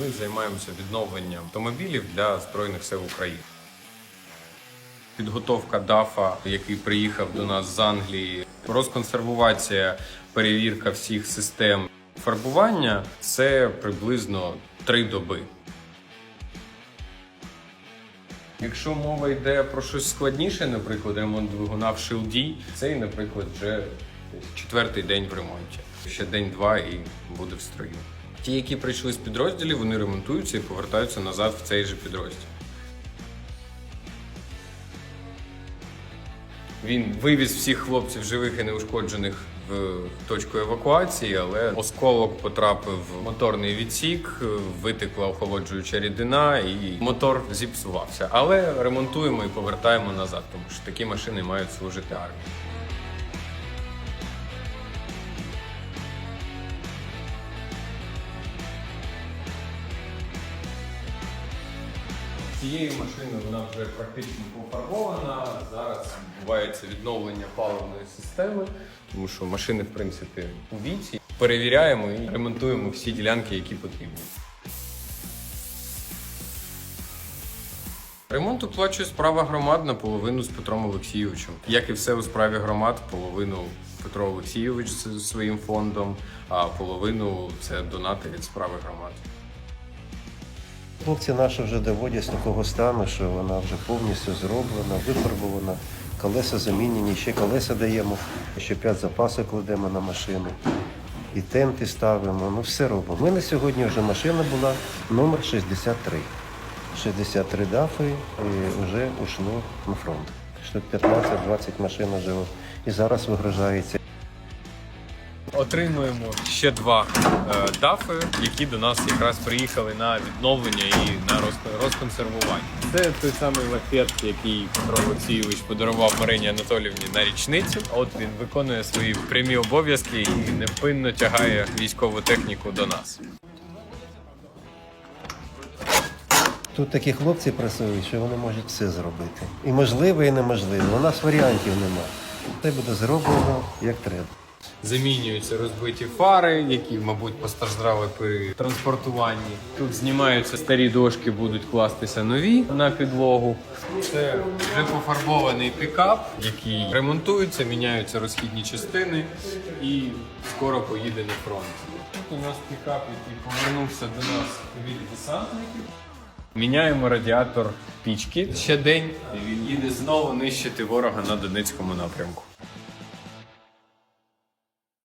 Ми займаємося відновленням автомобілів для Збройних сил України. Підготовка ДАФа, який приїхав до нас з Англії, розконсервація, перевірка всіх систем. Фарбування це приблизно три доби. Якщо мова йде про щось складніше, наприклад, ремонт двигуна в шилді, цей, наприклад, вже четвертий день в ремонті. Ще день-два і буде в строю. Ті, які прийшли з підрозділів, вони ремонтуються і повертаються назад в цей же підрозділ. Він вивіз всіх хлопців живих і неушкоджених в точку евакуації, але осколок потрапив в моторний відсік, витекла охолоджуюча рідина, і мотор зіпсувався. Але ремонтуємо і повертаємо назад, тому що такі машини мають служити армії. Цією машиною вона вже практично пофарбована. Зараз відбувається відновлення паливної системи, тому що машини, в принципі, у віці. Перевіряємо і ремонтуємо всі ділянки, які потрібні. Ремонт оплачує справа громад наполовину з Петром Олексійовичем. Як і все у справі громад, половину Петро Олексійович з своїм фондом, а половину це донати від справи громад. Хлопці наші вже доводять до такого стану, що вона вже повністю зроблена, вифарбована, колеса замінені, ще колеса даємо, ще п'ять запасок кладемо на машину. І тенти ставимо, ну все робимо. У мене сьогодні вже машина була номер 63. 63 дафи і вже ушло на фронт. Штук 15-20 машин вже і зараз вигружається. Отримуємо ще два е, дафи, які до нас якраз приїхали на відновлення і на роз- розконсервування. Це той самий лафет, який Петро Олексійович подарував Марині Анатолівні на річницю. От він виконує свої прямі обов'язки і невпинно тягає військову техніку до нас. Тут такі хлопці працюють, що вони можуть все зробити. І можливо, і неможливо. У нас варіантів нема. Це буде зроблено як треба. Замінюються розбиті фари, які, мабуть, постраждали при транспортуванні. Тут знімаються старі дошки, будуть кластися нові на підлогу. Це вже пофарбований пікап, який ремонтується, міняються розхідні частини і скоро поїде на фронт. Тут у нас пікап, який повернувся до нас від десантників. Міняємо радіатор пічки ще день, і він їде знову нищити ворога на Донецькому напрямку.